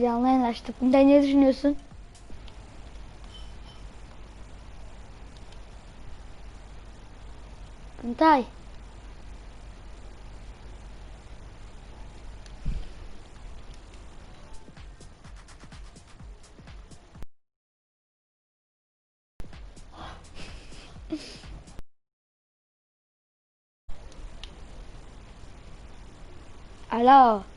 Canlı yayın açtık. Bundan ne düşünüyorsun? Kuntay. Alo.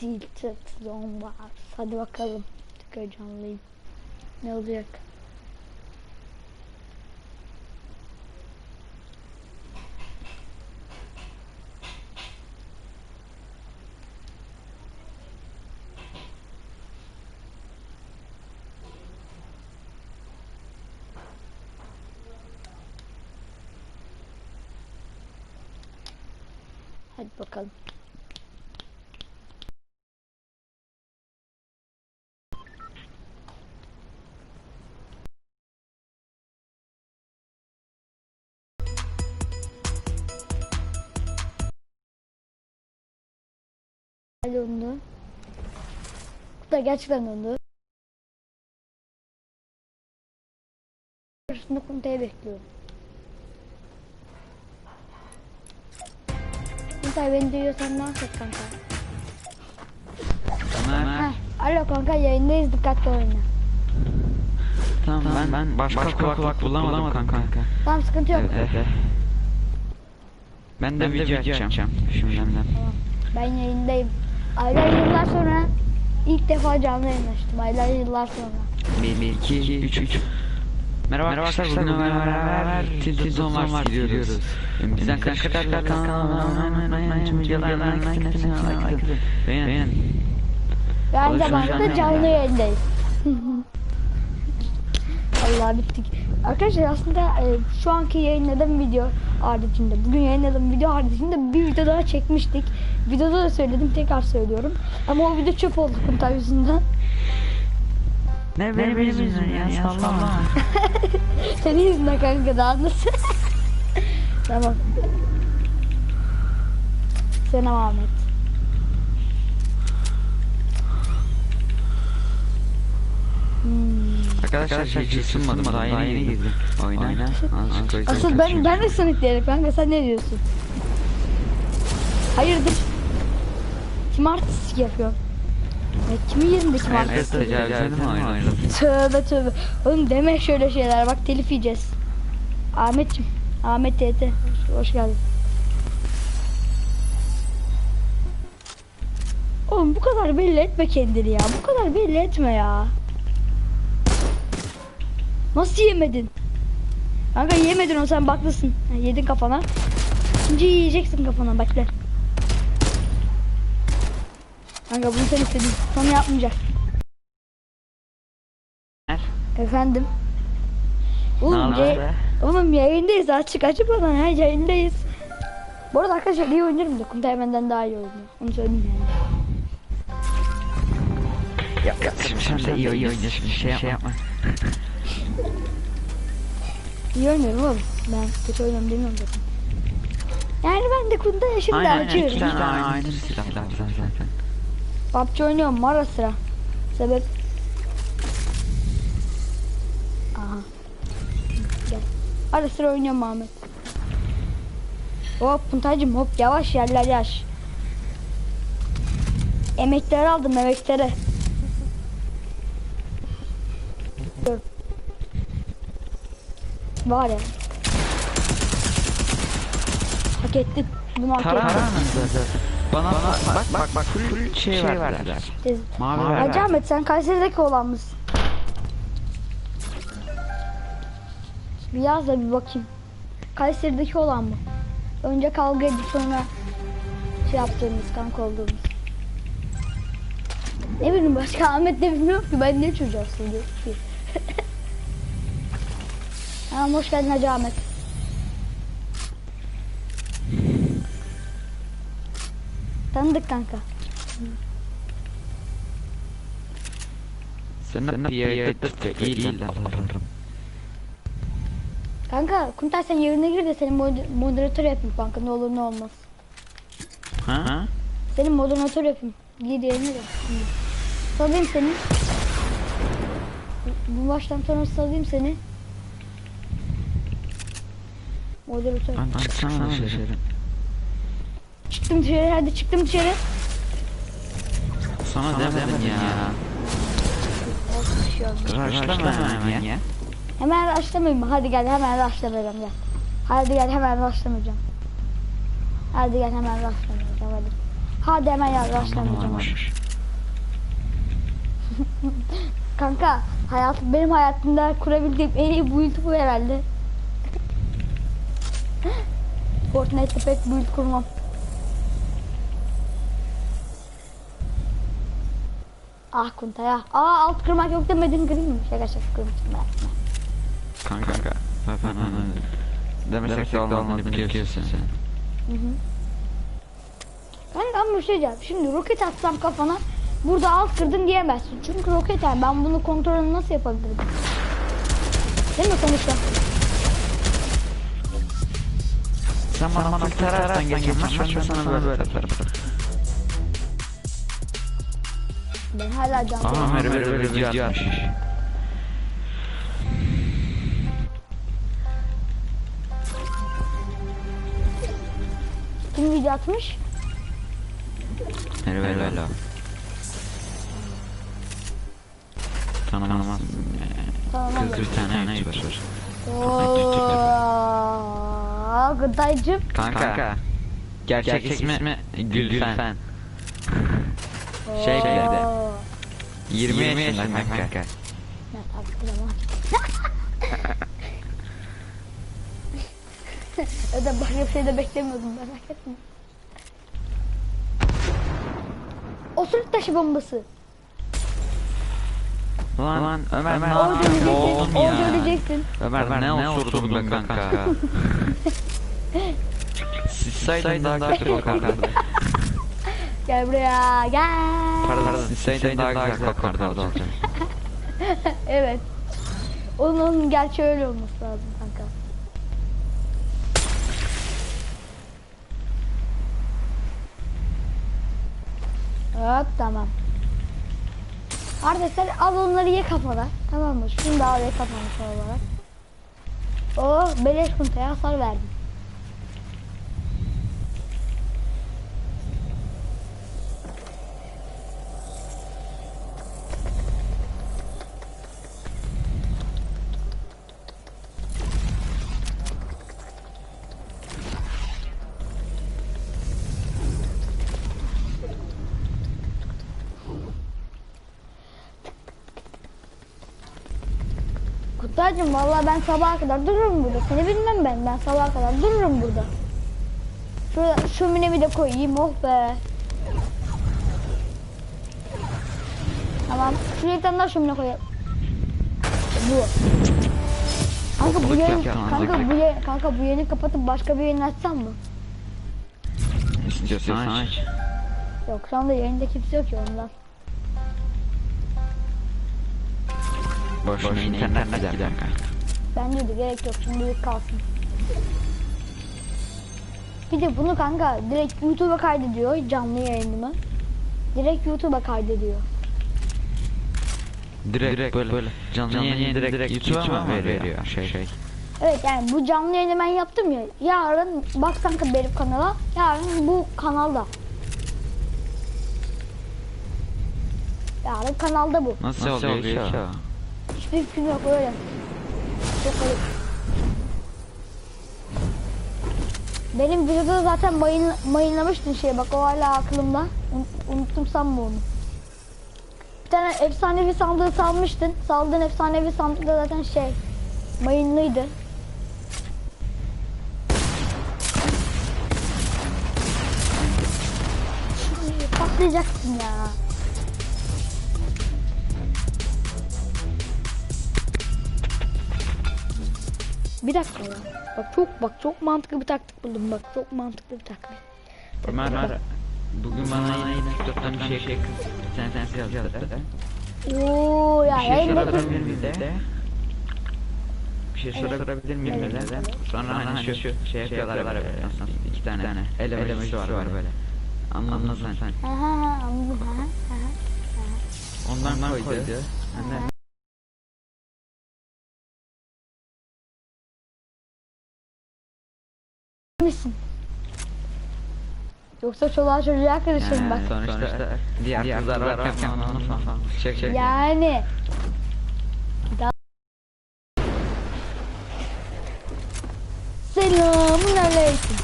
Stil çatı var. Hadi bakalım. Heyecanlıyım. Ne olacak? Hadi onu. Bu da gerçekten onu. Arasında Kuntay'ı bekliyorum. Kuntay beni duyuyorsan ne yapacak kanka? Ömer. Ha, alo kanka yayındayız dikkatli oyna. Tamam, ben, ben başka, kulaklık, bulamadım, kanka. Tamam sıkıntı yok. Evet, evet. Ben de video açacağım. Şimdiden. Ben yayındayım. Aylar yıllar sonra ilk defa canlı yayın açtım. Aylar yıllar sonra. 1, 2, 3, 3. Merhaba arkadaşlar, bugün Ömer beraber Tilted Zone var gidiyoruz. Bizden kaçırlar kanalıma tüm videolarına. Beğen. Aynı Alışveriş zamanda da canlı ya. yayındayız. Allah bittik. Arkadaşlar aslında e, şu anki yayınladığım video haricinde, bugün yayınladığım video haricinde bir video daha çekmiştik. Videoda da söyledim, tekrar söylüyorum. Ama o video çöp oldu Kuntay yüzünden. Ne benim yüzümden ya sallama. Senin yüzünden kanka daha nasıl? tamam. Selam Ahmet. Hmm. Arkadaşlar hiç ısınmadım daha yeni girdim. Oyna. Azıcık o yüzden Asıl ben ben de sınıf diyelim kanka sen ne diyorsun? Hayırdır? Kim artistik yapıyor? Ya kimin yerinde kim artistik yapıyor? Tövbe tövbe. Oğlum deme şöyle şeyler bak telif yiyeceğiz. Ahmetçim. Ahmet TT. Hoş, hoş geldin. Oğlum bu kadar belli etme kendini ya. Bu kadar belli etme ya. Nasıl yemedin? Kanka yemedin o sen baklısın. Ha, yedin kafana. İkinci yiyeceksin kafana bekle. Kanka bunu sen istedin. Sana yapmayacak. Efendim. Oğlum, ya- oğlum yayındayız açık açık bana ya yayındayız. Bu arada arkadaşlar iyi oynarım da Kuntay benden daha iyi oynuyor. Onu söyleyeyim yani. Ya, ya, sen de iyi oynuyorsun. Şey yapma. İyi oynuyorum oğlum. Ben kötü oynuyorum demiyorum zaten. Yani ben de Kuntay'a şimdi Aynen iki açıyorum. tane aynı silahlar zaten. PUBG oynuyorum ara sıra. Sebep... Aha. Gel. Ara sıra oynuyorum Ahmet. Hop Kuntaycım hop yavaş yerler yaş. Emekleri aldım emekleri. Dur. Var ya. Hak ettin. Bunu hak Tara ettin. zaten. Bana bak bak bak bak full şey verdiler. Tez- Mavi Hacı verdiler. Ahmet sen Kayseri'deki olan mısın? Bir yaz da bir bakayım. Kayseri'deki olan mı? Önce kavga edip sonra şey yaptığımız, kanka olduğumuz. Ne bileyim başka Ahmet de bilmiyorum ki ben ne çocuğa söylüyorum ki. Tamam hoş geldin Hacı Ahmet. Tanıdık kanka. Senin de iyi değil. Kanka Kuntay sen yerine gir de seni moder- moderatör yapayım kanka ne olur ne olmaz. Ha? Senin moderatör yapayım. Gir yerine de. Salayım seni. Bu- maçtan sonra salayım seni. Moderatör. Lan çıksana dışarı. Çıktım dışarı hadi çıktım dışarı. Sana demedim ya. Olsun bir şey. Raşlama hemen ya. Hemen başlamayayım mı? Hadi gel hemen başlamayacağım gel. Hadi gel hemen başlamayacağım. Hadi gel hemen başlamayacağım hadi. Hadi hemen gel başlamayacağım. hadi. Kanka hayat benim hayatımda kurabildiğim en iyi bu herhalde. Fortnite'te pek build kurmam. Ah Kunta ya. Aa alt kırmak yok demedin kırayım mı? Şaka şaka kırmıştım ben. Kanka kanka. Ben anladım. Demesek de olmadığını biliyorsun sen. Hı hı. Ben de ama bir şey diyeceğim. Şimdi roket atsam kafana burada alt kırdın diyemezsin. Çünkü roket yani ben bunu kontrolünü nasıl yapabilirim? Değil mi sonuçta? Sen bana bana taraftan geçirmez ben sana böyle yaparım. Ben hala can Aha Merve böyle video atmış. Kim video atmış? Merve böyle. Tanımaz. Tamam. Kız bir tane YouTuber. Ooo, gıdaycım. Kanka. Gerçek, ismi Gülfen. Şey bir de. Oo. 20 yaşında kanka. Zaman. Öde başka bir şey de beklemiyordum merak etme. Osuruk taşı bombası. Lan, lan Ömer, ne Orada yapıyorsun öleceksin. oğlum Orada ya? öleceksin. Ömer, ne osurdun be kanka? Sıçsaydın daha kötü kokardı. Gel buraya gel. Pardon, sıçsaydın daha güzel olacak. Evet. Onun, onun gerçi öyle olması lazım kanka. Hop tamam. Arkadaşlar al onları ye kafana. Tamam mı? Şunu da al ye kafana olarak. Oh beleş kuntaya hasar verdim. Kutlaycığım vallahi ben sabaha kadar dururum burada. Seni bilmem ben. Ben sabaha kadar dururum burada. Şurada şömine bir de koyayım. Oh be. Tamam. Şuraya bir tane daha şömine koyalım. Bu. Kanka bu Hazırlık yayın, yap, kanka bu yayın, kanka bu yayını kapatıp başka bir yayın açsam mı? İstiyorsan aç. Yok şu anda yayında kimse yok ya ondan. Boşuna internet gider kanka. Bence de gerek yok şimdilik kalsın. Bir de bunu kanka direkt YouTube'a kaydediyor canlı yayınımı. Direkt YouTube'a kaydediyor. Direkt, direkt böyle, böyle canlı, canlı yayın direkt, direkt YouTube'a mı veriyor? Şey şey. Evet yani bu canlı yayını ben yaptım ya. Yarın bak kanka benim kanala. Yarın bu kanalda. Yarın kanalda bu. Nasıl, oluyor ki fikrim yok öyle. Çok öyle. Benim videoda zaten mayın, mayınlamıştın şey bak o hala aklımda. Un- unuttum sanma onu. Bir tane efsanevi sandığı salmıştın. Saldığın efsanevi sandık da zaten şey mayınlıydı. Patlayacaksın ya. Bir dakika ya. Bak çok bak çok mantıklı bir taktik buldum bak çok mantıklı bir taktik. Ömer, Ömer bugün bana yine TikTok'tan bir şey sen sen sen yazdı. Oo ya Bir şey yayında sorabilir miyim de? Bir şey sorabilir miyim de? Sonra hani şu şey yapıyorlar böyle iki tane ele var var böyle. Anladın sen. Ha ha ha anladım. Ondan koydu. Ben Yoksa çoluğa çocuğa karışırım bak. Sonuçta diğer kızlar varken onu falan. Çek çek. Yani. Selamun aleyküm.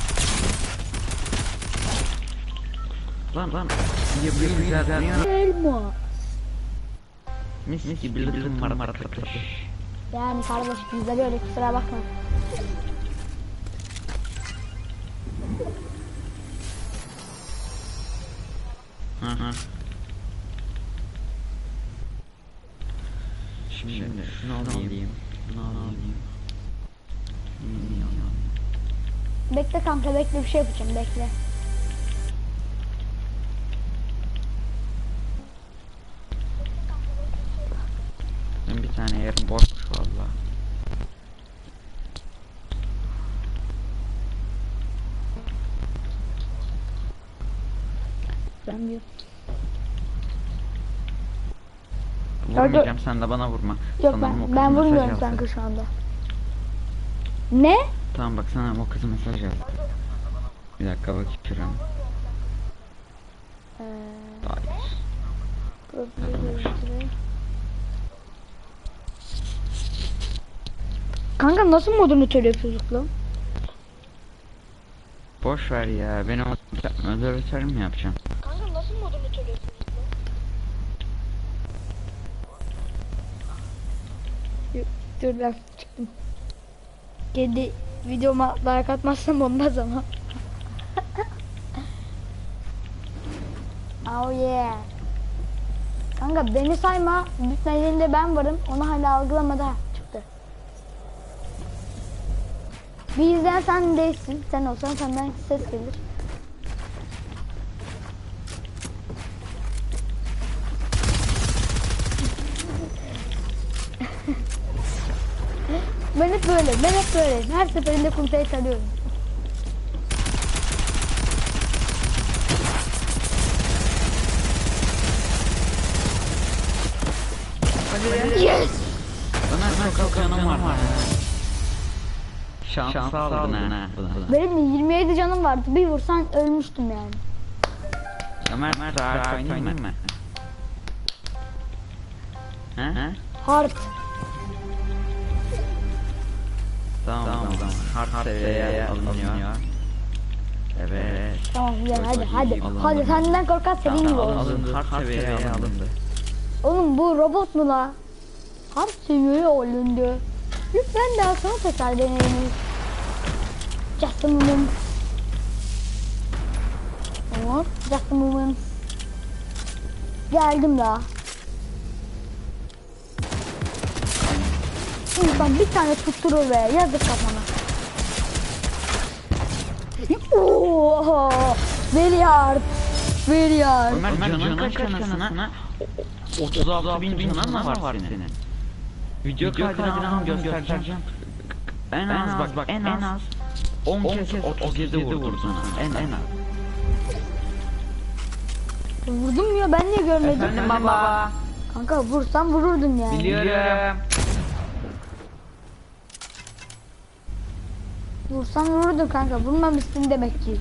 Lan lan. Yapıyor güzel. Elma. Mis gibi lütfen var var arkadaş. Yani kardeş bizde böyle kusura bakma. Hı hı. Şimdi şunu alayım. Bunu alayım. Bunu alayım. Bekle kanka bekle bir şey yapacağım bekle. Sen de bana vurma. Yok o ben, ben vurmuyorum kanka şu anda. Ne? Tamam bak sana o kızı mesaj yazdı. Bir dakika. Ee, Hayır. profil görüntüleri. Kanka nasıl moderatör yapıyorduk lan? Boş ver ya. Benim moderatör mü yapacağım? Kanka nasıl moderatör yapıyorduk Dur ben çıktım. Kendi videoma like atmazsam olmaz ama. oh yeah. Kanka beni sayma. Bütün elinde ben varım. Onu hala algılamadı. Çıktı. Bir izleyen sen değilsin. Sen olsan senden ses gelir. Ben hep böyle, ben hep böyle. Her seferinde kumsayı sarıyorum. Yes! Bana çok canım var. Şans, Şans aldın ha. Benim de 27 canım vardı. Bir vursan ölmüştüm yani. Ömer, Ömer daha oynayayım mı? He? Hard. Tamam. Hard, seviyeye alınıyor. Evet. Tamam güzel hadi hadi. alındı. Hadi senden korkan senin gibi olsun. alındı. Hard seviyeye alındı. Oğlum bu robot mu la? Hard seviyeye alındı. Lütfen daha sonra tekrar deneyiniz. Just a moment. Hop, just a moment. Geldim daha. İnsan bir tane tutturur be. Yazık kafana. Hard. Very hard. Ömer, Ömer canın kaç kanasına? 36 bin canın mı var senin? Video kaydını alın göstereceğim. En az bak bak en az 10 kez 37 vurdum sana. En en az. Vurdum ya ben niye görmedim? Efendim baba. Kanka vursam vururdun yani. Biliyorum. Vursan vururdun kanka. Vurmamışsın demek ki.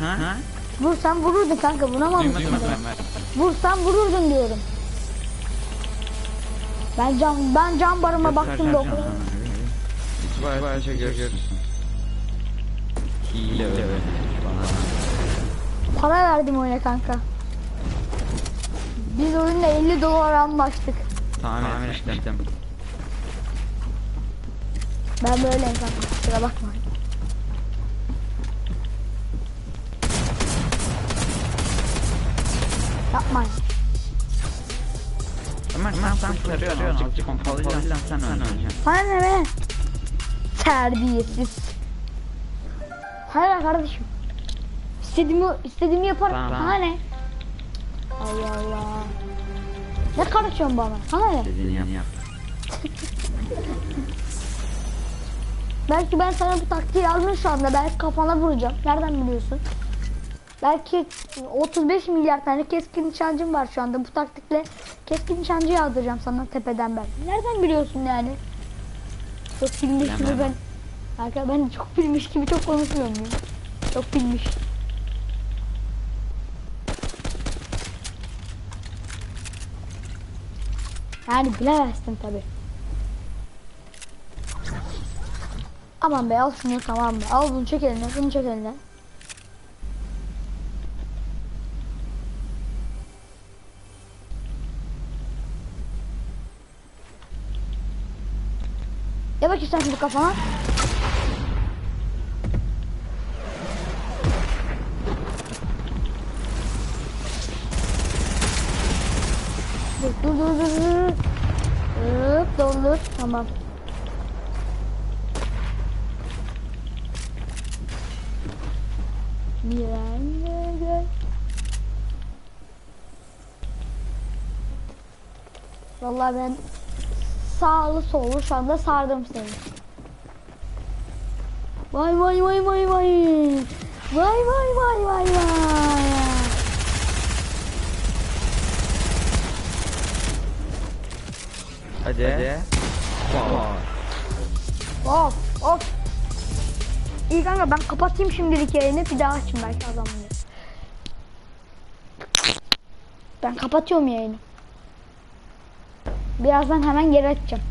Ha? ha? Vursan vururdun kanka. Vuramamışsın Duymadım. Ömer. Vursan vururdun diyorum. Ben cam ben cam barıma baktım da o kadar. İtibariyle çekiyorsun. Hile öyle. Para verdim oyuna kanka. Biz oyunda 50 dolar anlaştık. Tamam etmiştim. Ben böyleyim kanka. Kusura bakma. Yapmayın. Ömer sen sen sarıyorsun azıcık pompalıyla sen öleceksin. Sana ne be? Terbiyesiz. Hayır kardeşim. İstediğimi, istediğimi yaparım. Tamam, Sana ne? Allah Allah. Ne karışıyorsun bana? Sana ne? Dediğini yap. Belki ben sana bu taktiği aldım şu anda. Belki kafana vuracağım. Nereden biliyorsun? Belki 35 milyar tane keskin nişancım var şu anda. Bu taktikle keskin nişancı yağdıracağım sana tepeden ben. Nereden biliyorsun yani? Çok bilmiş gibi ben. Bilemem. Arka ben çok bilmiş gibi çok konuşmuyor muyum? Çok bilmiş. Yani bilemezsin tabi. Aman be al şunu tamam be. Al bunu çek eline, bunu çek eline. Ya bak sen şimdi kafana. Dur dur dur dur. Hop doldur. Tamam. Vallahi ben sağlı sollu şu anda sardım seni. Vay vay vay vay vay. Vay vay vay vay vay. Hadi. Hadi. Of of. İyi kanka ben kapatayım şimdilik yayını bir daha açayım belki adamları. Ben kapatıyorum yayını. Birazdan hemen geri açacağım.